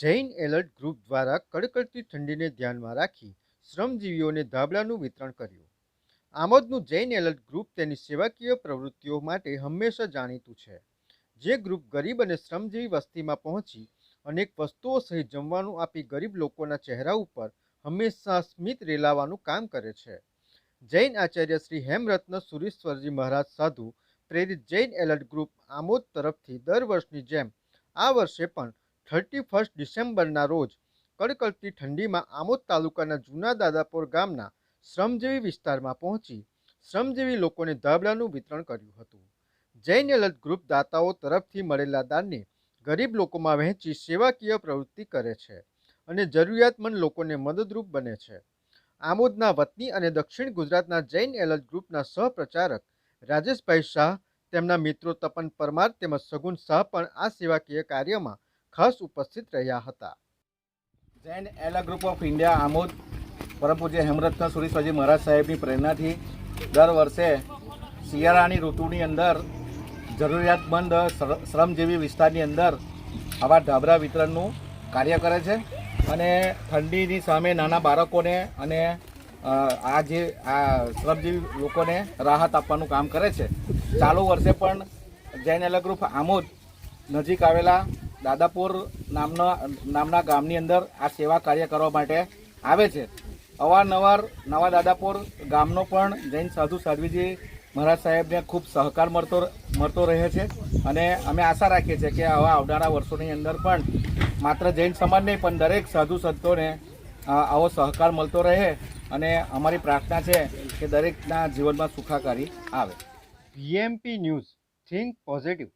Jain alert group દ્વારા કડકડતી ઠંડીને ધ્યાનમાં રાખી શ્રમજીવીઓને ધાબળાનું વિતરણ કર્યું. આમોદનું જૈન એલર્ટ ગ્રુપ તેની સેવાકીય પ્રવૃત્તિઓ માટે હંમેશા જાણીતું છે. જે ગ્રુપ ગરીબ અને શ્રમજીવી વસ્તીમાં પહોંચી અનેક વસ્તુઓ સહિત જમવાનું આપી ગરીબ લોકોના ચહેરા ઉપર હંમેશા સ્મિત રેલાવાનું કામ કરે છે. જૈન આચાર્ય શ્રી હેમરત્ન સુરીશ્વરજી મહારાજ સાધુ પ્રેરિત જૈન એલર્ટ ગ્રુપ આમોદ તરફથી દર વર્ષની જેમ આ વર્ષે પણ થર્ટી ફર્સ્ટ ડિસેમ્બરના રોજ કડકડતી ઠંડીમાં આમોદ તાલુકાના જૂના દાદાપોર ગામના શ્રમજીવી વિસ્તારમાં પહોંચી શ્રમજીવી લોકોને ધાબળાનું વિતરણ કર્યું હતું. જૈન એલર્ટ ગ્રુપ દાતાઓ તરફથી મળેલા દાનને ગરીબ લોકોમાં વહેંચી સેવાકીય પ્રવૃત્તિ કરે છે અને જરૂરિયાતમંદ લોકોને મદદરૂપ બને છે. આમોદના વતની અને દક્ષિણ ગુજરાતના જૈન એલર્ટ ગ્રુપના સહપ્રચારક રાજેશભાઈ શાહ, તેમના મિત્રો તપન પરમાર તેમજ સગુન શાહ પણ આ સેવાકીય કાર્યમાં ખાસ ઉપસ્થિત રહ્યા હતા. જૈન એલા ગ્રુપ ઓફ ઇન્ડિયા આમોદ, પરમ પૂજ્ય હેમરત્ન સુરેશ્વરજી મહારાજ સાહેબની પ્રેરણાથી દર વર્ષે શિયાળાની ઋતુની અંદર, જરૂરિયાતમંદ શ્ર- શ્રમજીવી વિસ્તારની અંદર આવા ઢાબરા વિતરણનું કાર્ય કરે છે અને ઠંડીની સામે નાના બાળકોને અને આ જે, આ શ્રમજીવી લોકોને રાહત આપવાનું કામ કરે છે. ચાલુ વર્ષે પણ જૈન એલા ગ્રુપ આમોદ નજીક આવેલા દાદાપુર નામના નામના ગામની અંદર આ સેવા કાર્ય કરવા માટે આવે છે. અવારનવાર નવા દાદાપુર ગામનો પણ જૈન સાધુ સાધ્વીજી મહારાજ સાહેબને ખૂબ સહકાર મળતો મળતો રહે છે અને અમે આશા રાખીએ છીએ કે આવા આવનારા વર્ષોની અંદર પણ માત્ર જૈન સમાજ નહીં, પણ દરેક સાધુ સંતોને આવો સહકાર મળતો રહે અને અમારી પ્રાર્થના છે કે દરેકના જીવનમાં સુખાકારી આવે. PMP news think positive.